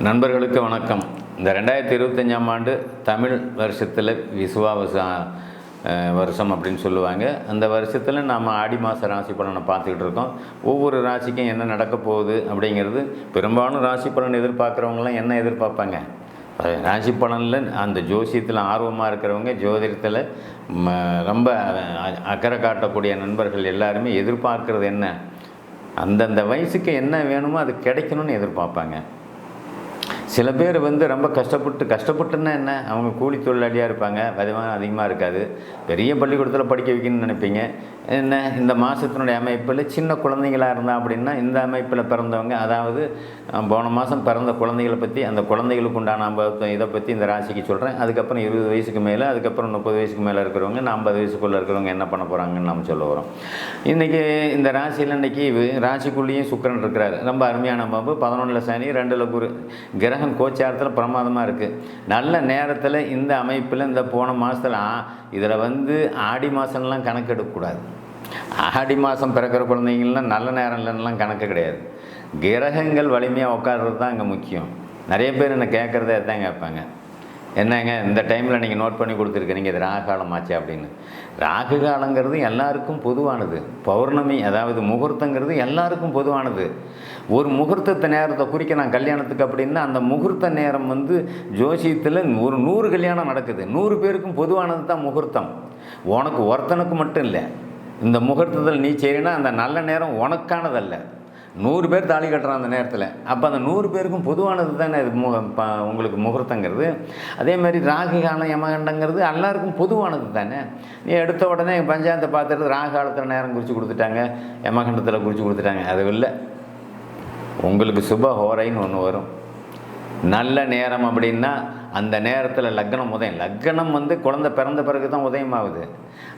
நண்பர்களுக்கு வணக்கம். இந்த ரெண்டாயிரத்தி இருபத்தஞ்சாம் ஆண்டு தமிழ் வருஷத்தில் விசுவாவச வருஷம் அப்படின்னு சொல்லுவாங்க. அந்த வருஷத்தில் நாம் ஆடி மாத ராசி பலனை பார்த்துக்கிட்டு இருக்கோம். ஒவ்வொரு ராசிக்கும் என்ன நடக்க போகுது அப்படிங்கிறது பெரும்பாலும் ராசி பலன் எதிர்பார்க்குறவங்களாம் என்ன எதிர்பார்ப்பாங்க? ராசி பலனில் அந்த ஜோசியத்தில் ஆர்வமாக இருக்கிறவங்க ஜோதிடத்தில் ம, ரொம்ப அ- அக்கறை காட்டக்கூடிய நண்பர்கள் எல்லாருமே எதிர்பார்க்கறது என்ன? அந்தந்த வயசுக்கு என்ன வேணுமோ அது கிடைக்கணும்னு எதிர்பார்ப்பாங்க. சில பேர் வந்து ரொம்ப கஷ்டப்பட்டு கஷ்டப்பட்டுன்னா என்ன? அவங்க கூலி தொழிலாளியாக இருப்பாங்க. வருமானம் அதிகமாக இருக்காது. பெரிய பள்ளிக்கூடத்தில் படிக்க வைக்கணும்னு நினைப்பீங்க. என்ன இந்த மாதத்தினுடைய அமைப்பில் சின்ன குழந்தைங்களாக இருந்தால் அப்படின்னா இந்த அமைப்பில் பிறந்தவங்க அதாவது போன மாதம் பிறந்த குழந்தைகளை பற்றி அந்த குழந்தைகளுக்கு உண்டான ஐம்பது இதை பற்றி இந்த ராசிக்கு சொல்கிறேன் அதுக்கப்புறம் இருபது வயசுக்கு மேலே அதுக்கப்புறம் முப்பது வயசுக்கு மேலே இருக்கிறவங்க நான் ஐம்பது வயசுக்குள்ளே இருக்கிறவங்க என்ன பண்ண போகிறாங்கன்னு நம்ம சொல்ல வரோம். இன்றைக்கி இந்த ராசியில் இன்றைக்கி ராசிக்குள்ளேயும் சுக்கிரன் இருக்கிறார். ரொம்ப அருமையான அமைப்பு பதினொன்றில் சனி ரெண்டில் குரு. கிரகம் கோச்சாரத்தில் பிரமாதமாக இருக்குது நல்ல நேரத்தில் இந்த அமைப்பில் இந்த போன மாதத்தில் இதில் வந்து ஆடி மாதம்லாம் கணக்கெடுக்கக்கூடாது ஆடி மாதம் பிறக்கிற குழந்தைங்கள்லாம் நல்ல நேரம் இல்லைன்னுலாம் கணக்கு கிடையாது. கிரகங்கள் வலிமையாக உட்கார்றது தான் இங்கே முக்கியம். நிறைய பேர் என்ன கேட்குறதே தான் கேட்பாங்க. என்னங்க இந்த டைமில் நீங்கள் நோட் பண்ணி கொடுத்துருக்கீங்க இது ராகு காலம் ஆச்சு அப்படின்னு. ராகு காலங்கிறது எல்லாருக்கும் பொதுவானது. பௌர்ணமி அதாவது முகூர்த்தங்கிறது எல்லாருக்கும் பொதுவானது. ஒரு முகூர்த்தத்தை நேரத்தை குறிக்க நான் கல்யாணத்துக்கு அப்படின்னா அந்த முகூர்த்த நேரம் வந்து ஜோசியத்தில் ஒரு நூறு கல்யாணம் நடக்குது. நூறு பேருக்கும் பொதுவானது தான் முகூர்த்தம். உனக்கு ஒருத்தனுக்கு மட்டும் இல்லை இந்த முகூர்த்தத்தில் நீ செய்யணும்னா அந்த நல்ல நேரம் உனக்கானதல்ல. நூறு பேர் தாலி கட்டுறான் அந்த நேரத்தில். அப்போ அந்த நூறு பேருக்கும் பொதுவானது தானே இது மு உங்களுக்கு முகூர்த்தங்கிறது. அதே மாதிரி ராகு காலம் யமகண்டங்கிறது எல்லாருக்கும் பொதுவானது தானே. நீ எடுத்த உடனே பஞ்சாயத்தை பார்த்துட்டு ராகு காலத்தில் நேரம் குறித்து கொடுத்துட்டாங்க யமகண்டத்தில் குறித்து கொடுத்துட்டாங்க. அது இல்லை. உங்களுக்கு சுப ஹோரைன்னு ஒன்று வரும். நல்ல நேரம் அப்படின்னா அந்த நேரத்தில் லக்னம் உதயம். லக்னம் வந்து குழந்தை பிறந்த பிறகு தான் உதயமாகுது.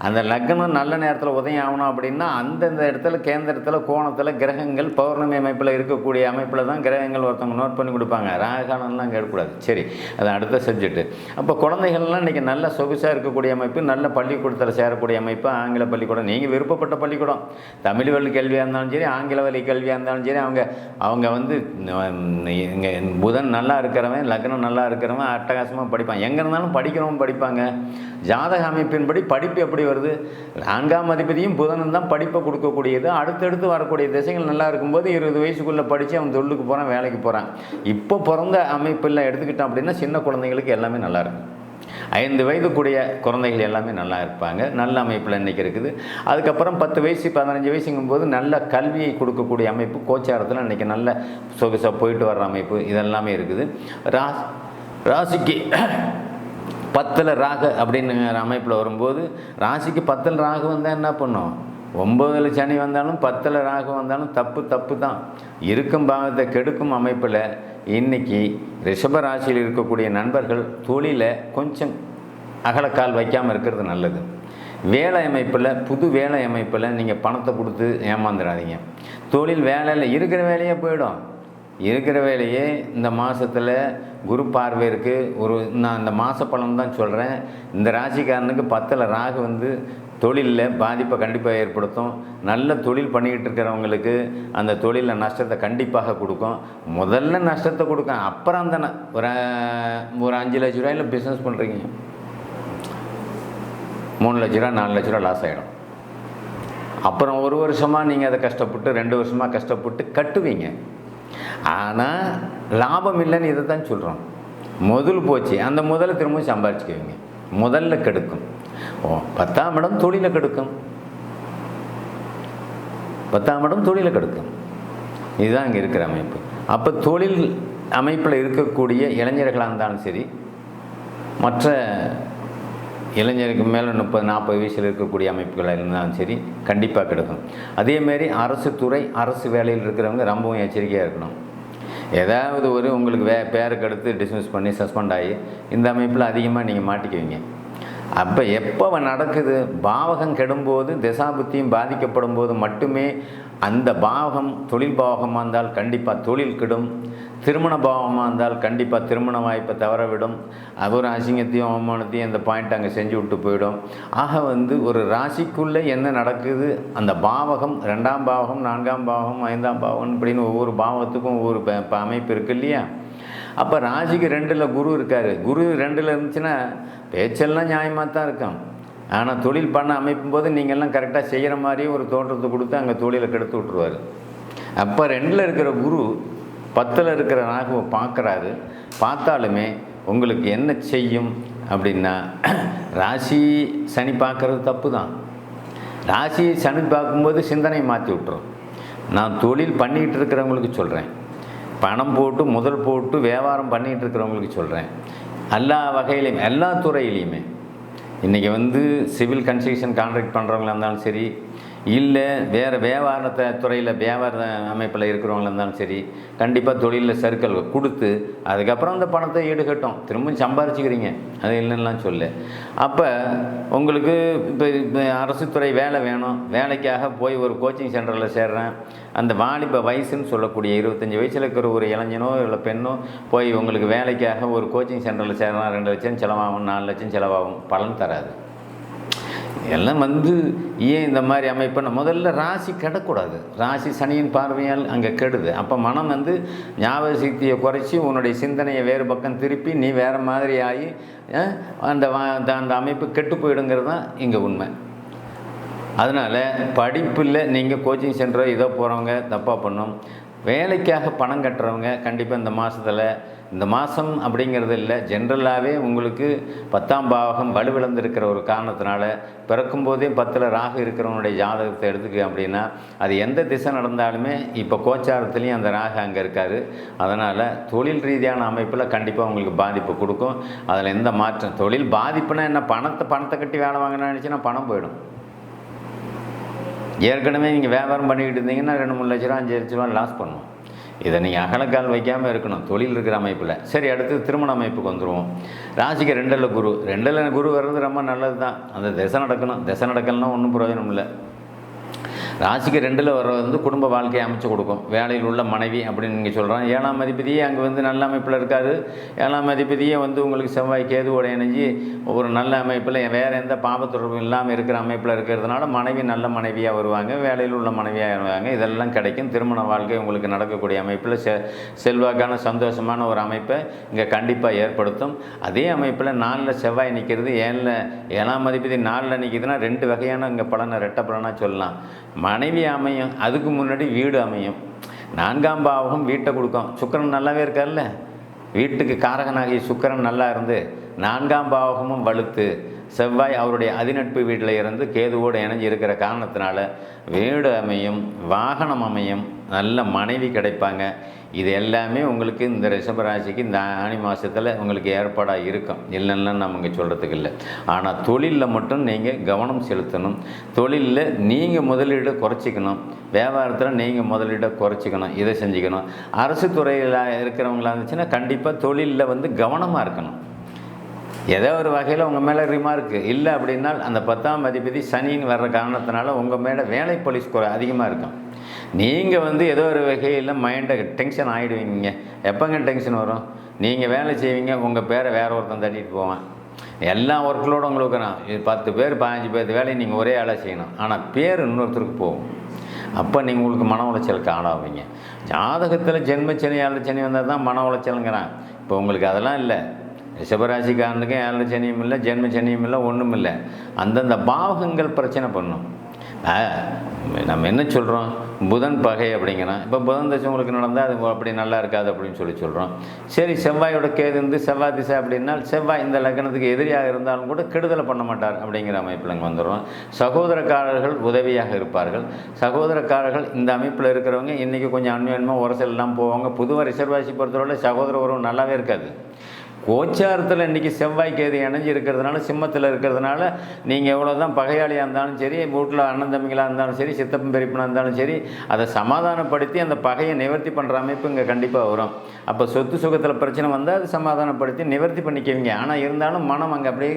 அந்த லக்னம் நல்ல நேரத்தில் உதயம் ஆகணும் அப்படின்னா அந்தந்த இடத்துல கேந்திரத்தில் கோணத்தில் கிரகங்கள் பௌர்ணமி அமைப்பில் இருக்கக்கூடிய அமைப்பில் தான் கிரகங்கள் ஒருத்தவங்க நோட் பண்ணி கொடுப்பாங்க. ராககாலம்லாம் கேட்கக்கூடாது சரி அது அடுத்த சப்ஜெக்ட் அப்போ குழந்தைகள்லாம் இன்றைக்கி நல்ல சொகுசாக இருக்கக்கூடிய அமைப்பு நல்ல பள்ளிக்கூடத்தில் சேரக்கூடிய அமைப்பு ஆங்கில பள்ளிக்கூடம். நீங்கள் விருப்பப்பட்ட பள்ளிக்கூடம். தமிழ் வழி கல்வியாக இருந்தாலும் சரி ஆங்கில வழி கல்வியாக இருந்தாலும் சரி அவங்க அவங்க வந்து இங்கே புதன் நல்லா இருக்கிறவன் லக்னம் நல்லா இருக்கிறவன் அட்டகாசமாக படிப்பான். எங்கே இருந்தாலும் படிக்கிறவங்க படிப்பாங்க. ஜாதக அமைப்பின்படி படிப்பு எப்படி வருது? நான்காம் அதிபதியும் புதனும் தான் படிப்பை கொடுக்கக்கூடியது. அடுத்தடுத்து வரக்கூடிய திசைகள் நல்லா இருக்கும்போது இருபது வயசுக்குள்ளே படித்து அவன் தொழிலுக்கு போகிறான் வேலைக்கு போகிறான் இப்போ பிறந்த அமைப்பில் எடுத்துக்கிட்டான் அப்படின்னா சின்ன குழந்தைங்களுக்கு எல்லாமே நல்லா இருக்கும். ஐந்து வயதுக்குடைய குழந்தைகள் எல்லாமே நல்லா இருப்பாங்க. நல்ல அமைப்பில் இன்றைக்கி இருக்குது. அதுக்கப்புறம் பத்து வயசு பதினஞ்சு வயசுங்கும் போது நல்ல கல்வியை கொடுக்கக்கூடிய அமைப்பு கோச்சாரத்தில் இன்றைக்கி நல்ல சொகுசாக போயிட்டு வர்ற அமைப்பு இதெல்லாமே இருக்குது. ராஸ் ராசிக்கு பத்தில் ராகு அப்படின்னு அமைப்பில் வரும்போது ராசிக்கு பத்தில் ராகு வந்தால் என்ன பண்ணும்? ஒம்பதில் சனி வந்தாலும் பத்தில் ராகு வந்தாலும் தப்பு தப்பு தான் இருக்கும் பாவத்தை கெடுக்கும் அமைப்பில் இன்னைக்கு ரிஷப ராசியில் இருக்கக்கூடிய நண்பர்கள் தொழிலை கொஞ்சம் அகலக்கால் வைக்காமல் இருக்கிறது நல்லது. வேலை அமைப்பில் புது வேலை அமைப்பில் நீங்கள் பணத்தை கொடுத்து ஏமாந்துடாதீங்க தொழில் வேலையில் இருக்கிற வேலையே போயிடும். இருக்கிற வேலையே இந்த மாதத்தில் குரு பார்வை இருக்குது ஒரு நான் இந்த மாத பலன் தான் சொல்கிறேன் இந்த ராசிக்காரனுக்கு பத்தில் ராகு வந்து தொழிலில் பாதிப்பை கண்டிப்பாக ஏற்படுத்தும். நல்ல தொழில் பண்ணிக்கிட்டு இருக்கிறவங்களுக்கு அந்த தொழிலில் நஷ்டத்தை கண்டிப்பாக கொடுக்கும். முதல்ல நஷ்டத்தை கொடுக்கும் அப்புறம் அந்த ஒரு ஒரு அஞ்சு லட்ச ரூபாயில் பிஸ்னஸ் பண்ணுறீங்க மூணு லட்ச ரூபா நாலு லட்ச ரூபா லாஸ் ஆகிடும் அப்புறம் ஒரு வருஷமாக நீங்கள் அதை கஷ்டப்பட்டு ரெண்டு வருஷமாக கஷ்டப்பட்டு கட்டுவீங்க. ஆனால் லாபம் இல்லைன்னு இதை தான் சொல்கிறோம் முதல் போச்சு. அந்த முதல்ல திரும்பவும் சம்பாரிச்சுக்குவீங்க. முதல்ல கெடுக்கும். ஓ பத்தாம் இடம் தொழிலை கெடுக்கும். பத்தாம் இடம் தொழிலை கெடுக்கும். இதுதான் இங்கே இருக்கிற அமைப்பு. அப்போ தொழில் அமைப்பில் இருக்கக்கூடிய இளைஞர்களாக இருந்தாலும் சரி மற்ற இளைஞருக்கு மேலே முப்பது நாற்பது வயசில் இருக்கக்கூடிய அமைப்புகளாக இருந்தாலும் சரி கண்டிப்பாக கிடைக்கும். அதேமாரி அரசு துறை அரசு வேலையில் இருக்கிறவங்க ரொம்பவும் எச்சரிக்கையாக இருக்கணும். ஏதாவது ஒரு உங்களுக்கு வே பேருக்கு அடுத்து டிஸ்மிஸ் பண்ணி சஸ்பெண்ட் ஆகி இந்த அமைப்பில் அதிகமாக நீங்கள் மாட்டிக்குவீங்க. அப்போ எப்போ நடக்குது? பாவகம் கெடும்போது திசாபுத்தியும் பாதிக்கப்படும் போது மட்டுமே அந்த பாவகம் தொழில் பாவகமாக இருந்தால் கண்டிப்பாக தொழில் கெடும். திருமண பாவமாக இருந்தால் கண்டிப்பாக திருமண வாய்ப்பை தவற விடும். அது ஒரு அசிங்கத்தையும் அவமானத்தையும் அந்த பாயிண்ட் அங்கே செஞ்சு விட்டு போயிடும். ஆக வந்து ஒரு ராசிக்குள்ளே என்ன நடக்குது? அந்த பாவகம் ரெண்டாம் பாவகம் நான்காம் பாவகம் ஐந்தாம் பாவகம் இப்படின்னு ஒவ்வொரு பாவத்துக்கும் ஒவ்வொரு அமைப்பு இருக்கு இல்லையா? அப்போ ராசிக்கு ரெண்டில் குரு இருக்கார். குரு ரெண்டில் இருந்துச்சுன்னா பேச்செல்லாம் நியாயமாக தான் இருக்கும். ஆனால் தொழில் பண்ண அமைப்பும் போது நீங்கள்லாம் கரெக்டாக செய்கிற மாதிரியே ஒரு தோற்றத்தை கொடுத்து அங்கே தொழிலை கெடுத்து விட்ருவார் அப்போ ரெண்டில் இருக்கிற குரு பத்தில் இருக்கிற ராகுவை பார்க்குறாரு. பார்த்தாலுமே உங்களுக்கு என்ன செய்யும் அப்படின்னா ராசி சனி பார்க்குறது தப்பு தான் ராசி சனி பார்க்கும்போது சிந்தனையை மாற்றி விட்டுரும். நான் தொழில் பண்ணிகிட்டு இருக்கிறவங்களுக்கு சொல்கிறேன் பணம் போட்டு முதல் போட்டு வியாபாரம் பண்ணிகிட்டு இருக்கிறவங்களுக்கு சொல்கிறேன் எல்லா வகையிலையும் எல்லா துறையிலையுமே. இன்றைக்கி வந்து சிவில் கன்ஸ்ட்ரக்ஷன் கான்ட்ராக்ட் பண்ணுறவங்களா இருந்தாலும் சரி இல்லை வேறு வியாபாரத்தை துறையில் வியாபார அமைப்பில் இருக்கிறவங்களா இருந்தாலும் சரி கண்டிப்பாக தொழிலில் சர்க்கிள் கொடுத்து அதுக்கப்புறம் அந்த பணத்தை ஈடுகட்டும். திரும்பவும் சம்பாரிச்சுக்கிறீங்க. அது இல்லைன்னா சொல்ல. அப்போ உங்களுக்கு இப்போ இப்போ அரசு துறை வேலை வேணும். வேலைக்காக போய் ஒரு கோச்சிங் சென்டரில் சேர்றேன். அந்த வாலிப வயசுன்னு சொல்லக்கூடிய இருபத்தஞ்சி வயசில் இருக்கிற ஒரு இளைஞனோ இல்லை பெண்ணோ போய் உங்களுக்கு வேலைக்காக ஒரு கோச்சிங் சென்டரில் சேர்றேன். ரெண்டு லட்சம் செலவாகும் நாலு லட்சம் செலவாகும். பலன் தராது. எல்லாம் வந்து ஏன் இந்த மாதிரி அமைப்பை முதல்ல ராசி கெடக்கூடாது. ராசி சனியின் பார்வையால் அங்கே கெடுது. அப்போ மனம் வந்து ஞாபக சக்தியை குறைச்சி உன்னுடைய சிந்தனையை வேறு பக்கம் திருப்பி நீ வேறு மாதிரி ஆகி அந்த வா- அந்த அந்த அமைப்பு கெட்டு போயிடுங்கிறது தான் இங்கே உண்மை. அதனால் படிப்பில் நீங்கள் கோச்சிங் சென்டரோ இதோ போகிறவங்க தப்பாக பண்ணும். வேலைக்காக பணம் கட்டுறவங்க கண்டிப்பாக இந்த மாதத்தில் இந்த மாதம் அப்படிங்கிறது இல்லை ஜென்ரலாகவே உங்களுக்கு பத்தாம் பாவகம் வலுவிழந்திருக்கிற ஒரு காரணத்தினால பிறக்கும்போதே பத்தில் ராகு இருக்கிறவனுடைய ஜாதகத்தை எடுத்துக்க அப்படின்னா அது எந்த திசை நடந்தாலுமே இப்போ கோச்சாரத்துலேயும் அந்த ராகு அங்கே இருக்கார். அதனால் தொழில் ரீதியான அமைப்பில் கண்டிப்பாக உங்களுக்கு பாதிப்பு கொடுக்கும். அதில் எந்த மாற்றம் தொழில் பாதிப்புனா என்ன? பணத்தை பணத்தை கட்டி வேலை வாங்கினா நினச்சின்னா பணம் போயிடும். ஏற்கனவே நீங்கள் வியாபாரம் பண்ணிக்கிட்டு இருந்தீங்கன்னா ரெண்டு மூணு லட்ச ரூபா அஞ்சு லட்ச ரூபா லாஸ் பண்ணும். இதை நீங்கள் அகலக்கால் வைக்காமல் இருக்கணும். தொழில் இருக்கிற அமைப்பில். சரி அடுத்து திருமண அமைப்புக்கு வந்துடுவோம் ராசிக்கு ரெண்டில் குரு. ரெண்டில் குரு வர்றது ரொம்ப நல்லது தான் அந்த திசை நடக்கணும். திசை நடக்கலன்னா ஒன்றும் பிரயோஜனம் இல்லை. ராசிக்கு ரெண்டில் வர வந்து குடும்ப வாழ்க்கையை அமைச்சு கொடுக்கும். வேலையில் உள்ள மனைவி அப்படின்னு நீங்கள் சொல்கிறோம் ஏழாம் அதிபதியே அங்கே வந்து நல்ல அமைப்பில் இருக்கார். ஏழாம் அதிபதியே வந்து உங்களுக்கு செவ்வாய் கேதுவோட இணைஞ்சி ஒரு நல்ல அமைப்பில் வேறு எந்த பாவத்தொடர்பும் இல்லாமல் இருக்கிற அமைப்பில் இருக்கிறதுனால மனைவி நல்ல மனைவியாக வருவாங்க. வேலையில் உள்ள மனைவியாக வருவாங்க. இதெல்லாம் கிடைக்கும். திருமண வாழ்க்கை உங்களுக்கு நடக்கக்கூடிய அமைப்பில் செ செல்வாக்கான சந்தோஷமான ஒரு அமைப்பை இங்கே கண்டிப்பாக ஏற்படுத்தும். அதே அமைப்பில் நாலில் செவ்வாய் நிற்கிறது ஏழில் ஏழாம் அதிபதி நாலில் நிற்கிதுன்னா ரெண்டு வகையான இங்கே பலனை ரெட்ட பலனாக சொல்லலாம். மனைவி அமையும் அதுக்கு முன்னாடி வீடு அமையும். நான்காம் பாவகம் வீட்டை கொடுக்கும். சுக்கிரன் நல்லாவே இருக்கார்ல? வீட்டுக்கு காரகனாகிய சுக்கிரன் நல்லா இருந்து நான்காம் பாவகமும் வலுத்து செவ்வாய் அவருடைய அதிநட்பு வீட்டில் இருந்து கேதுவோடு இணைஞ்சு இருக்கிற காரணத்தினால வீடு அமையும் வாகனம் அமையும் நல்ல மனைவி கிடைப்பாங்க. இது எல்லாமே உங்களுக்கு இந்த ரிஷபராசிக்கு இந்த ஆணி மாதத்தில் உங்களுக்கு ஏற்பாடாக இருக்கும். இல்லைன்னா நம்ம இங்கே சொல்கிறதுக்கு இல்லை. ஆனால் தொழிலில் மட்டும் நீங்கள் கவனம் செலுத்தணும். தொழிலில் நீங்கள் முதலீடு குறைச்சிக்கணும். வியாபாரத்தில் நீங்கள் முதலீடை குறைச்சிக்கணும். இதை செஞ்சுக்கணும். அரசு துறையில் இருக்கிறவங்களா இருந்துச்சுன்னா கண்டிப்பாக தொழிலில் வந்து கவனமாக இருக்கணும். ஏதோ ஒரு வகையில் உங்கள் மேலே ரிமார்க்கு இல்லை அப்படின்னா அந்த பத்தாம் அதிபதி சனின்னு வர்ற காரணத்தினால உங்கள் மேலே வேலை போலீஸ் குறை அதிகமாக இருக்கும். நீங்கள் வந்து ஏதோ ஒரு வகையில் மைண்டை டென்ஷன் ஆகிடுவீங்க எப்போங்க டென்ஷன் வரும்? நீங்கள் வேலை செய்வீங்க உங்கள் பேரை வேற ஒருத்தன் தட்டிட்டு போவான். எல்லா ஒர்க்லோட உங்களுக்கு நான் இது பத்து பேர் பதினஞ்சு பேர் வேலையை நீங்கள் ஒரே ஆளாக செய்யணும். ஆனால் பேர் இன்னொருத்தருக்கு போகும். அப்போ நீங்கள் உங்களுக்கு மன உளைச்சலுக்கு ஆளாவீங்க. ஜாதகத்தில் ஜென்மச்சனி சனி சனி வந்தால் தான் மன உளைச்சலுங்கிறான் இப்போ உங்களுக்கு அதெல்லாம் இல்லை. ரிஷபராசிக்காரனுக்கும் ஏழரை சனியும் இல்லை ஜென்ம சனியும் இல்லை ஒன்றும் இல்லை. அந்தந்த பாவகங்கள் பிரச்சனை பண்ணும். நம்ம என்ன சொல்கிறோம் புதன் பகை அப்படிங்கிறோம் இப்போ புதன் தசை உங்களுக்கு நடந்தால் அது அப்படி நல்லா இருக்காது அப்படின்னு சொல்லி சொல்கிறோம் சரி செவ்வாயோட கேது இருந்து செவ்வாய் திசை அப்படின்னா செவ்வாய் இந்த லக்னத்துக்கு எதிரியாக இருந்தாலும் கூட கெடுதலை பண்ண மாட்டார் அப்படிங்கிற அமைப்பில் இங்கே வந்துடுறோம். சகோதரக்காரர்கள் உதவியாக இருப்பார்கள். சகோதரக்காரர்கள் இந்த அமைப்பில் இருக்கிறவங்க இன்றைக்கி கொஞ்சம் அன்யோன்யமாக உரசல் எல்லாம் போவாங்க. பொதுவாக ரிசர்வாசி பொறுத்தவரை சகோதர உறவு நல்லாவே இருக்காது. கோச்சாரத்தில் இன்றைக்கி செவ்வாய் கேது இணைஞ்சு இருக்கிறதுனால சிம்மத்தில் இருக்கிறதுனால நீங்கள் எவ்வளோ தான் பகையாளியாக இருந்தாலும் சரி வீட்டில் அண்ணன் தம்பிகளாக இருந்தாலும் சரி சித்தப்பன் பெரியப்பனாக இருந்தாலும் சரி அதை சமாதானப்படுத்தி அந்த பகையை நிவர்த்தி பண்ணுற அமைப்பு இங்கே கண்டிப்பாக வரும். அப்போ சொத்து சுகத்தில் பிரச்சனை வந்தால் அது சமாதானப்படுத்தி நிவர்த்தி பண்ணிக்குவீங்க. ஆனால் இருந்தாலும் மனம் அங்கே அப்படியே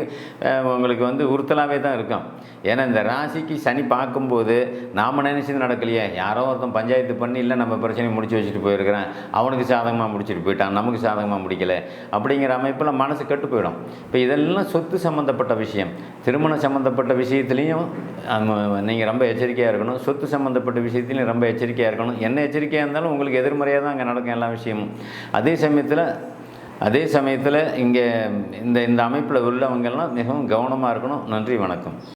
உங்களுக்கு வந்து உறுத்தலாகவே தான் இருக்கும். ஏன்னா இந்த ராசிக்கு சனி பார்க்கும்போது நாம் நினைச்சது நடக்கலையே? யாரோ ஒருத்தன் பஞ்சாயத்து பண்ணி இல்லை நம்ம பிரச்சனையை முடிச்சு வச்சுட்டு போயிருக்கிறேன். அவனுக்கு சாதகமாக முடிச்சுட்டு போயிட்டான். நமக்கு சாதகமாக முடிக்கல. அப்படிங்கிற அமைப்பில் மனசு கெட்டு போயிடும். இப்போ இதெல்லாம் சொத்து சம்மந்தப்பட்ட விஷயம். திருமணம் சம்மந்தப்பட்ட விஷயத்துலேயும் நீங்கள் ரொம்ப எச்சரிக்கையாக இருக்கணும். சொத்து சம்மந்தப்பட்ட விஷயத்துலையும் ரொம்ப எச்சரிக்கையாக இருக்கணும். என்ன எச்சரிக்கையாக இருந்தாலும் உங்களுக்கு எதிர்மறையாக தான் அங்கே நடக்கும் எல்லா விஷயமும். அதே சமயத்தில் அதே சமயத்தில் இங்கே இந்த இந்த அமைப்பில் உள்ளவங்கெல்லாம் மிகவும் கவனமாக இருக்கணும். நன்றி வணக்கம்.